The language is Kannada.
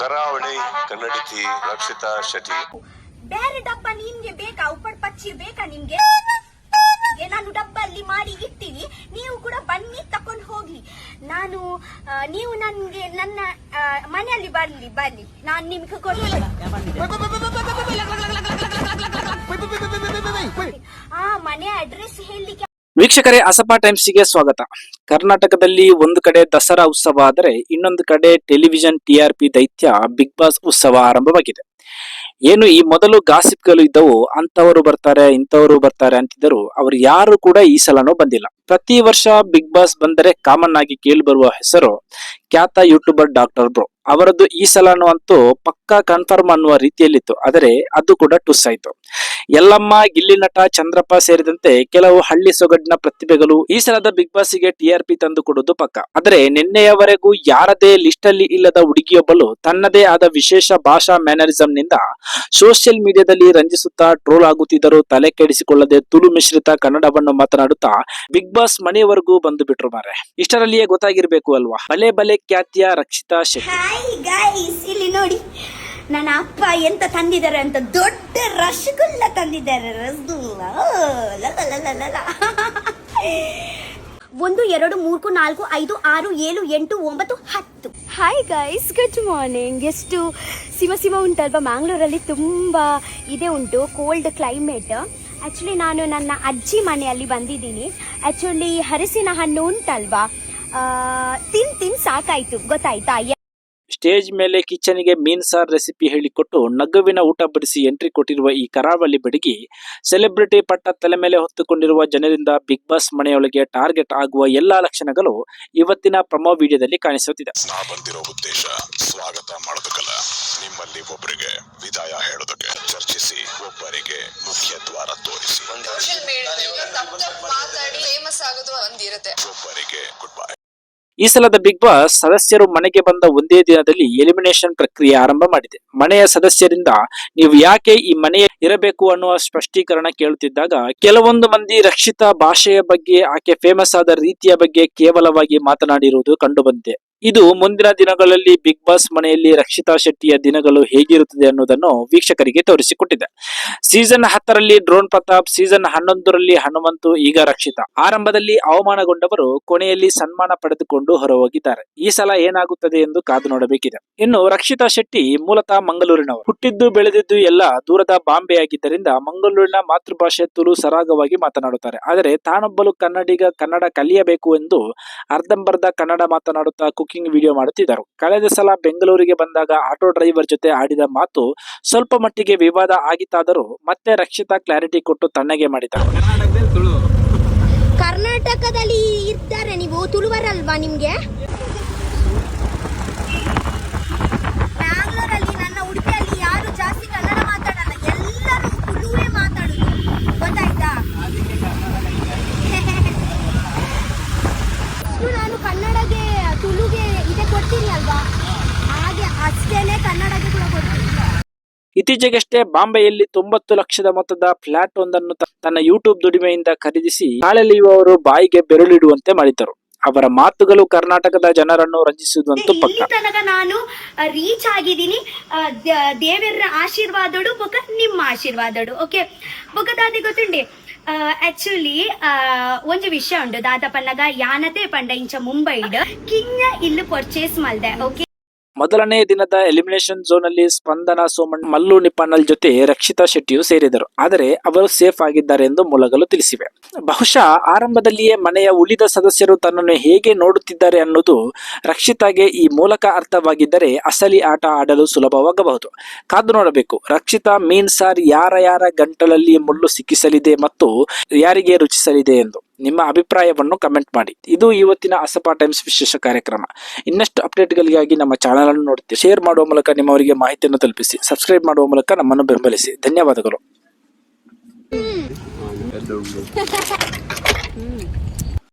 ಕರಾವಳಿ ಕನ್ನಡತಿ ರಕ್ಷಿತಾ ಶೆಟ್ಟಿ. ಬೇರೆ ಡಬ್ಬ ನಿಮ್ಗೆ ಬೇಕಾ? ಉಪ್ಪಡ್ ಪಚ್ಚಿ ಬೇಕಾ ನಿಮ್ಗೆ ನಾನು ಡಬ್ಬ ಅಲ್ಲಿ ಮಾಡಿ ಇಟ್ಟಿವಿ ನೀವು ಕೂಡ ಬನ್ನಿ ತಕೊಂಡು ಹೋಗ್ಲಿ. ನಾನು ಆ, ನೀವು ನನ್ಗೆ ನನ್ನ ಆ, ಮನೆಯಲ್ಲಿ ಬರ್ಲಿ ಬನ್ನಿ ನಾನು ನಿಮ್ಗೆ ಕೊಡ್ತೀನಿ. ವೀಕ್ಷಕರೇ, ಅಸಪಾ ಟೈಮ್ಸ್ಗೆ ಸ್ವಾಗತ. ಕರ್ನಾಟಕದಲ್ಲಿ ಒಂದು ಕಡೆ ದಸರಾ ಉತ್ಸವ ಆದರೆ ಇನ್ನೊಂದು ಕಡೆ ಟೆಲಿವಿಷನ್ ಟಿಆರ್ಪಿ ದೈತ್ಯ ಬಿಗ್ ಬಾಸ್ ಉತ್ಸವ ಆರಂಭವಾಗಿದೆ. ಏನು ಈ ಮೊದಲು ಗಾಸಿಪ್ಗಳು ಇದ್ದವು ಅಂತವರು ಬರ್ತಾರೆ, ಇಂಥವರು ಬರ್ತಾರೆ ಅಂತಿದ್ದರು ಅವರು ಯಾರು ಕೂಡ ಈ ಸಲನೂ ಬಂದಿಲ್ಲ. ಪ್ರತಿ ವರ್ಷ ಬಿಗ್ ಬಾಸ್ ಬಂದರೆ ಕಾಮನ್ ಆಗಿ ಕೇಳಿ ಬರುವ ಹೆಸರು ಖ್ಯಾತ ಯೂಟ್ಯೂಬರ್ ಡಾಕ್ಟರ್ ಬ್ರೋ. ಅವರದ್ದು ಈ ಸಲ ಅಂತೂ ಪಕ್ಕಾ ಕನ್ಫರ್ಮ್ ಅನ್ನುವ ರೀತಿಯಲ್ಲಿತ್ತು. ಆದರೆ ಅದು ಕೂಡ ಟುಸ್ ಆಯ್ತು. ಯಲ್ಲಮ್ಮ, ಗಿಲ್ಲಿ ನಟ, ಚಂದ್ರಪ್ಪ ಸೇರಿದಂತೆ ಕೆಲವು ಹಳ್ಳಿ ಸೊಗಡಿನ ಪ್ರತಿಭೆಗಳು ಈ ಸಲದ ಬಿಗ್ ಬಾಸ್ಗೆ ಟಿಆರ್ಪಿ ತಂದು ಕೊಡುವುದು ಪಕ್ಕ. ಆದರೆ ನಿನ್ನೆಯವರೆಗೂ ಯಾರದೇ ಲಿಸ್ಟ್ ಅಲ್ಲಿ ಇಲ್ಲದ ಹುಡುಗಿಯೊಬ್ಬಳು ತನ್ನದೇ ಆದ ವಿಶೇಷ ಭಾಷಾ ಮ್ಯಾನರಿಸಂ ನಿಂದ ಸೋಷಿಯಲ್ ಮೀಡಿಯಾದಲ್ಲಿ ರಂಜಿಸುತ್ತಾ ಟ್ರೋಲ್ ಆಗುತ್ತಿದ್ದರೂ ತಲೆ ಕೆಡಿಸಿಕೊಳ್ಳದೆ ತುಳು ಮಿಶ್ರಿತ ಕನ್ನಡವನ್ನು ಮಾತನಾಡುತ್ತಾ ಬಿಗ್ ಬಾಸ್ ಮನೆಯವರೆಗೂ ಬಂದು ಬಿಟ್ರು ಮಾರೆ ಇಷ್ಟರಲ್ಲಿಯೇ ಗೊತ್ತಾಗಿರ್ಬೇಕು ಅಲ್ವಾ? ಬಲೆ ಬಲೆ ಖ್ಯಾತಿಯ ರಕ್ಷಿತಾ ಶೆಟ್ಟಿ. ಹಾಯ್ ಗಾಯ್ಸ್ ಇಲ್ಲಿ ನೋಡಿ. ನನ್ನ ಅಪ್ಪ ಎಂತ ತಂದಿದ್ದಾರೆ ಅಂತ ದೊಡ್ಡ ರಸಗುಲ್ಲ ತಂದಿದ್ದಾರೆ. ರಸಗುಲ್ಲ. ಒಂದು ಎರಡು ಮೂರು ನಾಲ್ಕು ಐದು ಆರು ಏಳು ಎಂಟು ಒಂಬತ್ತು ಹತ್ತು. ಹಾಯ್ ಗೈಸ್ ಗುಡ್ ಮಾರ್ನಿಂಗ್ ಎಷ್ಟು ಸಿಮ ಸಿಮ ಉಂಟಲ್ವಾ? ಮ್ಯಾಂಗ್ಳೂರಲ್ಲಿ ತುಂಬ ಇದೆ ಉಂಟು ಕೋಲ್ಡ್ ಕ್ಲೈಮೇಟ್ ಆ್ಯಕ್ಚುಲಿ ನಾನು ನನ್ನ ಅಜ್ಜಿ ಮನೆಯಲ್ಲಿ ಬಂದಿದ್ದೀನಿ. ಆ್ಯಕ್ಚುಲಿ ಹರಸಿನ ಹಣ್ಣು ಉಂಟಲ್ವಾ? ತಿನ್ ತಿನ್ ಸಾಕಾಯ್ತು. ಗೊತ್ತಾಯ್ತಾ? ಸ್ಟೇಜ್ ಮೇಲೆ ಕಿಚನ್ಗೆ ಮೀನ್ ಸಾರ್ ರೆಸಿಪಿ ಹೇಳಿಕೊಟ್ಟು ನಗುವಿನ ಊಟ ಬಡಿಸಿ ಎಂಟ್ರಿ ಕೊಟ್ಟಿರುವ ಈ ಕರಾವಳಿ ಬಡಗಿ ಸೆಲೆಬ್ರಿಟಿ ಪಟ್ಟ ತಲೆ ಮೇಲೆ ಹೊತ್ತುಕೊಂಡಿರುವ ಜನರಿಂದ ಬಿಗ್ ಬಾಸ್ ಮನೆಯೊಳಗೆ ಟಾರ್ಗೆಟ್ ಆಗುವ ಎಲ್ಲಾ ಲಕ್ಷಣಗಳು ಇವತ್ತಿನ ಪ್ರಮೋ ವಿಡಿಯೋದಲ್ಲಿ ಕಾಣಿಸುತ್ತಿದೆ. ನಾ ಬಂದಿರೋ ಉದ್ದೇಶ ಸ್ವಾಗತ ಮಾಡೋದಕ್ಕಲ್ಲ. ನಿಮ್ಮಲ್ಲಿ ಒಬ್ಬರಿಗೆ ವಿದಾಯ ಹೇಳೋದಕ್ಕೆ ಚರ್ಚಿಸಿ ಒಬ್ಬರಿಗೆ ಮುಖ್ಯ ದ್ವಾರ ತೋರಿಸಿ. ಒಬ್ಬರಿಗೆ ಗುಡ್ ಬೈ ಈ ಸಲದ ಬಿಗ್ ಬಾಸ್ ಸದಸ್ಯರು ಮನೆಗೆ ಬಂದ ಒಂದೇ ದಿನದಲ್ಲಿ ಎಲಿಮಿನೇಷನ್ ಪ್ರಕ್ರಿಯೆ ಆರಂಭ ಮಾಡಿದೆ. ಮನೆಯ ಸದಸ್ಯರಿಂದ ನೀವು ಯಾಕೆ ಈ ಮನೆಯ ಇರಬೇಕು ಅನ್ನುವ ಸ್ಪಷ್ಟೀಕರಣ ಕೇಳುತ್ತಿದ್ದಾಗ, ಕೆಲವೊಂದು ಮಂದಿ ರಕ್ಷಿತ ಭಾಷೆಯ ಬಗ್ಗೆ, ಆಕೆ ಫೇಮಸ್ ಆದ ರೀತಿಯ ಬಗ್ಗೆ ಕೇವಲವಾಗಿ ಮಾತನಾಡಿರುವುದು ಕಂಡುಬಂದಿದೆ. ಇದು ಮುಂದಿನ ದಿನಗಳಲ್ಲಿ ಬಿಗ್ ಬಾಸ್ ಮನೆಯಲ್ಲಿ ರಕ್ಷಿತಾ ಶೆಟ್ಟಿಯ ದಿನಗಳು ಹೇಗಿರುತ್ತದೆ ಅನ್ನೋದನ್ನು ವೀಕ್ಷಕರಿಗೆ ತೋರಿಸಿಕೊಟ್ಟಿದೆ. ಸೀಸನ್ ಹತ್ತರಲ್ಲಿ ಡ್ರೋನ್ ಪ್ರತಾಪ್ ಸೀಸನ್ ಹನ್ನೊಂದರಲ್ಲಿ ಹನುಮಂತು, ಈಗ ರಕ್ಷಿತಾ. ಆರಂಭದಲ್ಲಿ ಅವಮಾನಗೊಂಡವರು ಕೊನೆಯಲ್ಲಿ ಸನ್ಮಾನ ಪಡೆದುಕೊಂಡು ಹೊರಹೋಗಿದ್ದಾರೆ. ಈ ಸಲ ಏನಾಗುತ್ತದೆ ಎಂದು ಕಾದು ನೋಡಬೇಕಿದೆ. ಇನ್ನು ರಕ್ಷಿತಾ ಶೆಟ್ಟಿ ಮೂಲತಃ ಮಂಗಳೂರಿನವರು. ಹುಟ್ಟಿದ್ದು ಬೆಳೆದಿದ್ದು ಎಲ್ಲ ದೂರದ ಬಾಂಬೆ ಆಗಿದ್ದರಿಂದ ಮಂಗಳೂರಿನ ಮಾತೃಭಾಷೆ ತುಳು ಸರಾಗವಾಗಿ ಮಾತನಾಡುತ್ತಾರೆ. ಆದರೆ ತಾನೊಬ್ಬಲು ಕನ್ನಡಿಗ ಕನ್ನಡ ಕಲಿಯಬೇಕು ಎಂದು ಅರ್ಧಂಬರ್ಧ ಕನ್ನಡ ಮಾತನಾಡುತ್ತಾ ಕುಕಿಂಗ್ ವಿಡಿಯೋ ಮಾಡುತ್ತಿದ್ದರು. ಕಳೆದ ಸಲ ಬೆಂಗಳೂರಿಗೆ ಬಂದಾಗ ಆಟೋ ಡ್ರೈವರ್ ಜೊತೆ ಆಡಿದ ಮಾತು ಸ್ವಲ್ಪ ಮಟ್ಟಿಗೆ ವಿವಾದ ಆಗಿತ್ತಾದರೂ ಮತ್ತೆ ರಕ್ಷಿತಾ ಕ್ಲಾರಿಟಿ ಕೊಟ್ಟು ತಣ್ಣಗೆ ಮಾಡಿದರು. ಕರ್ನಾಟಕದಲ್ಲಿ ಇರ್ತಾರೆ ನೀವು ತುಳುವರಲ್ವಾ ನಿಮ್ಗೆ ಬ್ಯಾಂಗ್ಳೂರಲ್ಲಿ ನನ್ನ ಉಡುಪಿಯಲ್ಲಿ ಯಾರು ಜಾಸ್ತಿ ಕನ್ನಡ ಮಾತಾಡಲ್ಲ ಎಲ್ಲರೂ ತುಳುವೇ ಮಾತಾಡುದು ಗೊತ್ತಾಯ್ತಾ ಇಷ್ಟು ನಾನು ಕನ್ನಡಗೆ ತುಳುಗೆ ಇದೆ ಕೊಡ್ತೀನಿ ಅಲ್ವಾ ಹಾಗೆ ಅಷ್ಟೇನೆ ಕನ್ನಡಕ್ಕೆ ಕೂಡ ಕೊಡ್ತೀನಿ ಇತ್ತೀಚೆಗಷ್ಟೇ ಬಾಂಬೆಯಲ್ಲಿ ತೊಂಬತ್ತು ಲಕ್ಷದ ಮೊತ್ತದ ಫ್ಲಾಟ್ ಒಂದನ್ನು ತನ್ನ ಯೂಟ್ಯೂಬ್ ದುಡಿಮೆಯಿಂದ ಖರೀದಿಸಿ ಕಾಲೆಳೆಯುವವರು ಬಾಯಿಗೆ ಬೆರಳಿಡುವಂತೆ ಮಾಡಿದ್ದರು. ಅವರ ಮಾತುಗಳು ಕರ್ನಾಟಕದ ಜನರನ್ನು ರಂಜಿಸುವುದಂತೂ ಪಕ್ಕ. ತನಕ ನಾನು ರೀಚ್ ಆಗಿದ್ದೀನಿ. ದೇವರ ಆಶೀರ್ವಾದಡು ಬೊಕ ನಿಮ್ಮ ಆಶೀರ್ವಾದಡು. ಓಕೆ ಬೊಕ ದಾದಿ ಗೊತ್ತುಂಡೆ? ಆಕ್ಚುಲಿ ಒಂದು ವಿಷಯ ಉಂಟು. ದಾದ ಪನ್ನಗ ಯಾನತೆ ಪಂಡ ಇಂಚ ಮುಂಬೈಡ್ ಕಿಂಗ ಇಲ್ಲು ಪರ್ಚೇಸ್ ಮಾಡ್ದೆ. ಓಕೆ ಮೊದಲನೇ ದಿನದ ಎಲಿಮಿನೇಷನ್ ಝೋನ್ ಅಲ್ಲಿ ಸ್ಪಂದನ ಸೋಮಣ್ಣ ಮಲ್ಲು ನಿಪ್ಪಣ್ಣಲ್ ಜೊತೆ ರಕ್ಷಿತಾ ಶೆಟ್ಟಿಯು ಸೇರಿದರು. ಆದರೆ ಅವರು ಸೇಫ್ ಆಗಿದ್ದಾರೆ ಎಂದು ಮೂಲಗಳು ತಿಳಿಸಿವೆ. ಬಹುಶಃ ಆರಂಭದಲ್ಲಿಯೇ ಮನೆಯ ಉಳಿದ ಸದಸ್ಯರು ತನ್ನನ್ನು ಹೇಗೆ ನೋಡುತ್ತಿದ್ದಾರೆ ಅನ್ನೋದು ರಕ್ಷಿತಾಗೆ ಈ ಮೂಲಕ ಅರ್ಥವಾಗಿದ್ದರೆ ಅಸಲಿ ಆಟ ಆಡಲು ಸುಲಭವಾಗಬಹುದು. ಕಾದು ನೋಡಬೇಕು. ರಕ್ಷಿತಾ ಮೀನ್ ಸಾರ್ ಯಾರ ಯಾರ ಗಂಟಲಲ್ಲಿ ಮುಳ್ಳು ಸಿಕ್ಕಿಸಲಿದೆ ಮತ್ತು ಯಾರಿಗೆ ರುಚಿಸಲಿದೆ ಎಂದು. ನಿಮ್ಮ ಅಭಿಪ್ರಾಯವನ್ನು ಕಮೆಂಟ್ ಮಾಡಿ. ಇದು ಇವತ್ತಿನ ಅಸಪಾ ಟೈಮ್ಸ್ ವಿಶೇಷ ಕಾರ್ಯಕ್ರಮ. ಇನ್ನಷ್ಟು ಅಪ್ಡೇಟ್ಗಳಿಗಾಗಿ ನಮ್ಮ ಚಾನಲ್ ಅನ್ನು ನೋಡುತ್ತೆ. ಶೇರ್ ಮಾಡುವ ಮೂಲಕ ನಿಮ್ಮವರಿಗೆ ಮಾಹಿತಿಯನ್ನು ತಲುಪಿಸಿ. ಸಬ್ಸ್ಕ್ರೈಬ್ ಮಾಡುವ ಮೂಲಕ ನಮ್ಮನ್ನು ಬೆಂಬಲಿಸಿ. ಧನ್ಯವಾದಗಳು.